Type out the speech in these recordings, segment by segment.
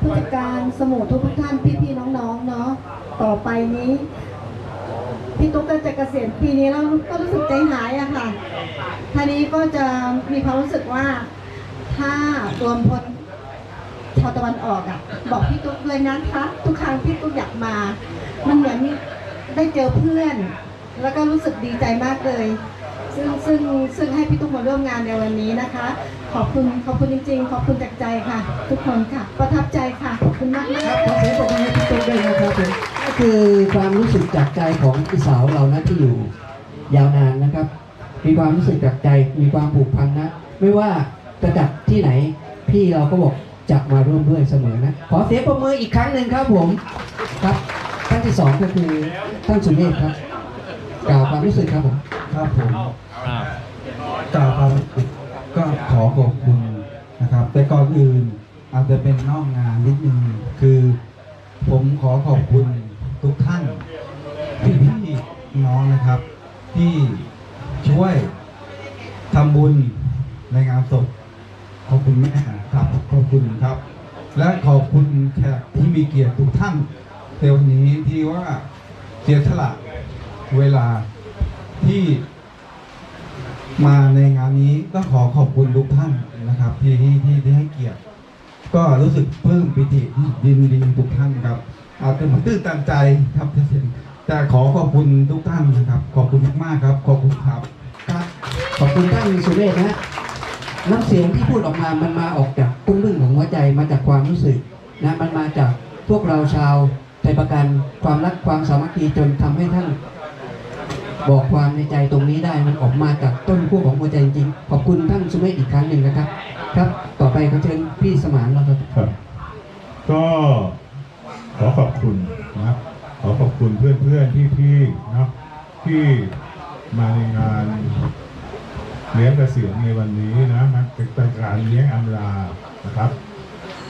ผู้จัดการสมุทรทุกท่านพี่ๆน้องๆเนาะต่อไปนี้ พี่ตุ๊กก็จะเกษียณปีนี้แล้วก็รู้สึกใจหายอะค่ะท่านี้ก็จะมีความรู้สึกว่า ถ้ารวมพลชาวตะวันออกอะบอกพี่ตุ๊กเลยนะคะทุกครั้งที่ตุ๊กอยากมา มันเหมือนได้เจอเพื่อน แล้วก็รู้สึกดีใจมากเลย ซึ่งซึ่งซึ่งให้พี่ตุ๊กมาร่วมงานในวันนี้นะคะ ขอบคุณขอบคุณจริงๆ ขอบคุณจากใจค่ะ ทุกคนค่ะ ประทับใจค่ะขอบคุณมากครับขอเสียงปรบมือให้พี่ตุ๊กด้วยนะครับผมก็คือความรู้สึกจากใจของพี่สาวเรานะที่อยู่ยาวนานนะครับ มีความรู้สึกจากใจมีความผูกพันนะ ไม่ว่าจะจัดที่ไหน พี่เราก็บอกจะมาร่วมด้วยเสมอนะ ขอเสียงปรบมืออีกครั้งหนึ่งครับผมครับท่านที่สองก็คือท่านสุเมธครับกล่าวความรู้สึกครับผม ครับผมกล่าวความรู้สึกก็ขอขอบคุณนะครับ แต่ก่อนอื่นอาจจะเป็นนอกงานนิดนึงคือผมขอขอบคุณทุกท่านพี่พี่ๆน้องนะครับ ที่ช่วยทำบุญในงานศพขอบคุณแม่ครับขอบคุณครับ และขอบคุณแขกที่มีเกียรติทุกท่านในวันนี้ที่ว่าเสียสละเวลาที่ มาในงานนี้ก็ขอขอบคุณทุกท่านนะครับ ที่ที่ที่ที่ให้เกียรติ ก็รู้สึกปลื้มปิติยินดีทุกท่านครับ อาจจะมันตื้นตันใจครับที่เสียงแต่ขอขอบคุณทุกท่านนะครับ ขอบคุณมากๆครับ ขอบคุณครับครับ ขอบคุณท่านสุเมธนะน้ำเสียงที่พูดออกมา มันมาออกจากกุ้งลึ่งของหัวใจ มาจากความรู้สึกนะ มันมาจากพวกเราชาวไทยประกัน ความรักความสามัคคีจนทำให้ท่าน บอกความในใจตรงนี้ได้มันออกมาจากต้นขั้วของหัวใจจริงๆขอบคุณท่านสุเมธอีกครั้งหนึ่งนะครับ ครับ ต่อไปขอเชิญพี่สมานเราครับครับ ก็ขอขอบคุณนะขอขอบคุณเพื่อนเพื่อนพี่พี่นะที่มาในงานเลี้ยงเกษียณในวันนี้นะมันเป็นการเลี้ยงอำลานะครับ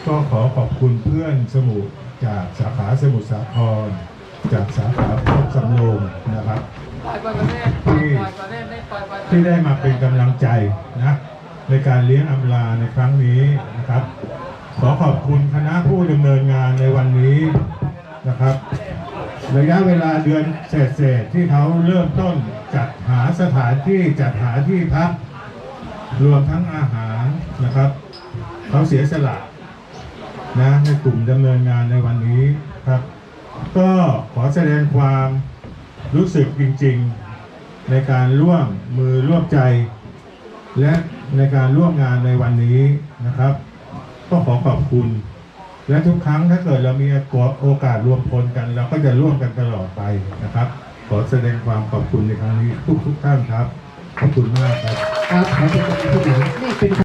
ก็ขอขอบคุณเพื่อนสมุทรจากสาขาสมุทรสาคร จากสาขาพบสำโรงนะครับ ที่ที่ได้มาเป็นกำลังใจนะในการเลี้ยงอำลาในครั้งนี้นะครับ ขอขอบคุณคณะผู้ดำเนินงานในวันนี้นะครับระยะเวลาเดือนเศษๆที่เขาเริ่มต้นจัดหาสถานที่จัดหาที่พัก รวมทั้งอาหารนะครับ เขาเสียสละนะในกลุ่มดำเนินงานในวันนี้ครับ ก็ขอแสดงความ รู้สึกจริงๆ ในการร่วมมือร่วมใจ และในการร่วมงานในวันนี้นะครับ ก็ขอขอบคุณ และทุกครั้งถ้าเกิดเรามีโอกาสรวมพลกัน เราก็จะร่วมกันตลอดไปนะครับ ขอแสดงความขอบคุณในครั้งนี้ทุกๆท่านครับ ขอบคุณมากครับ ครับขอเชิญท่านผู้หญิงนี่เป็น